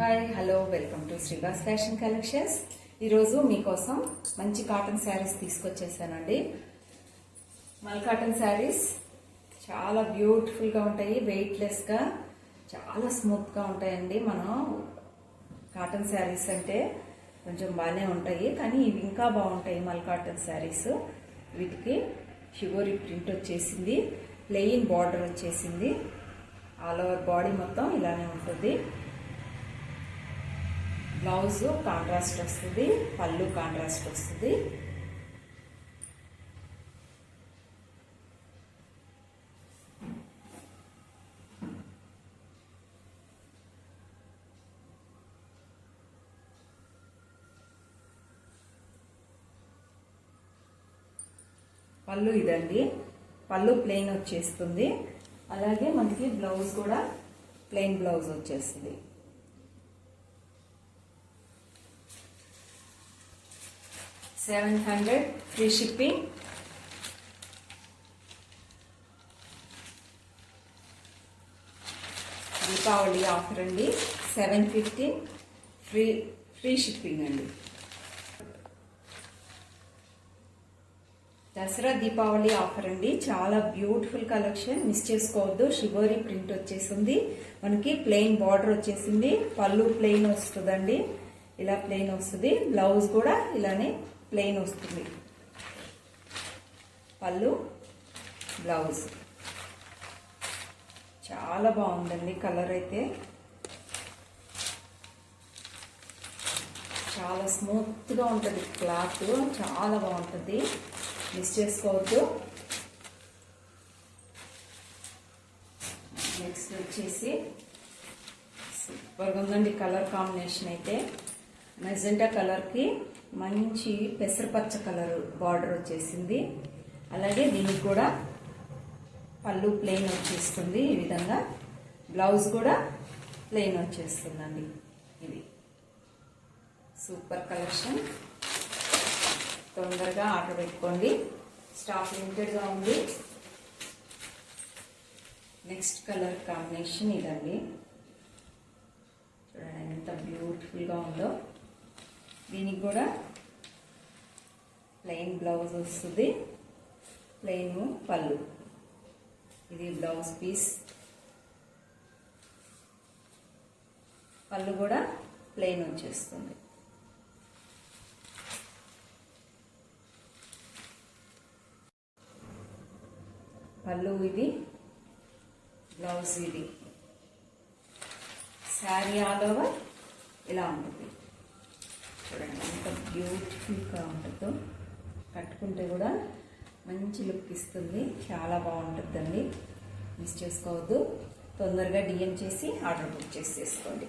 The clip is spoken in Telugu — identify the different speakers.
Speaker 1: Hi hello welcome to Srivas fashion collections. ఈరోజు మీకోసం మంచి కాటన్ శారీస్ తీసుకొచ్చేసానండి. మల్ కాటన్ శారీస్ చాలా బ్యూటిఫుల్గా ఉంటాయి వెయిట్లెస్గా చాలా స్మూత్గా ఉంటాయండి. మనం కాటన్ శారీస్ అంటే కొంచెం బాగానే ఉంటాయి కానీ ఇవి ఇంకా బాగుంటాయి మల్ కాటన్ శారీస్. వీటికి షిగోరి ప్రింట్ వచ్చేసింది ప్లెయిన్ బార్డర్ వచ్చేసింది. ఆల్ ఓవర్ బాడీ మొత్తం ఇలానే ఉంటుంది. బ్లౌజ్ కాంట్రాస్ట్ వస్తుంది పళ్ళు కాంట్రాస్ట్ వస్తుంది. పళ్ళు ఇదండి. పళ్ళు ప్లెయిన్ వచ్చేస్తుంది. అలాగే మనకి బ్లౌజ్ కూడా ప్లెయిన్ బ్లౌజ్ వచ్చేస్తుంది. Seven hundred free shipping. Deepavali offer అండి. Seven fifteen free free shipping అండి. దసరా దీపావళి ఆఫర్ అండి. చాలా బ్యూటిఫుల్ కలెక్షన్. మిస్ చేసుకోవద్దు. షిగోరి ప్రింట్ వచ్చేసింది. మనకి ప్లెయిన్ బార్డర్ వచ్చేసింది. పళ్ళు ప్లెయిన్ వస్తుందండి. ఇలా ప్లెయిన్ వస్తుంది. బ్లౌజ్ కూడా ఇలానే ప్లెయిన్ వస్తుంది. పళ్ళు బ్లౌజ్. చాలా బాగుందండి కలర్ అయితే. చాలా స్మూత్గా ఉంటుంది క్లాత్ చాలా బాగుంటుంది. మిస్ చేసుకోవద్దు. నెక్స్ట్ వచ్చేసి సూపర్గా ఉందండి కలర్ కాంబినేషన్ అయితే. మెజెంటా కలర్కి మంచి పెసరపచ్చ కలర్ బార్డర్ వచ్చేసింది. అలాగే దీనికి కూడా పళ్ళు ప్లెయిన్ వచ్చేస్తుంది ఈ విధంగా. బ్లౌజ్ కూడా ప్లెయిన్ వచ్చేస్తుందండి ఇది. Super collection. తొందరగా ఆర్డర్ పెట్టుకోండి. స్టాక్ లిమిటెడ్గా ఉంది. నెక్స్ట్ కలర్ కాంబినేషన్ ఇదండి. చూడండి ఎంత బ్యూటిఫుల్గా ఉందో. దీనికి కూడా ప్లెయిన్ బ్లౌజ్ వస్తుంది. ప్లెయిన్ పళ్ళు. ఇది బ్లౌజ్ పీస్ పళ్ళు కూడా ప్లెయిన్ వచ్చేస్తుంది. పళ్ళు ఇది బ్లౌజ్ ఇది. శారీ ఆల్ ఓవర్ ఇలా ఉంటుంది. చూడండి ఎంత బ్యూటిఫుల్గా ఉంటుందో. కట్టుకుంటే కూడా మంచి లుక్ ఇస్తుంది. చాలా బాగుంటుందండి. మిస్ చేసుకోవద్దు. తొందరగా డిఎం చేసి ఆర్డర్ బుక్ చేసి చేసుకోండి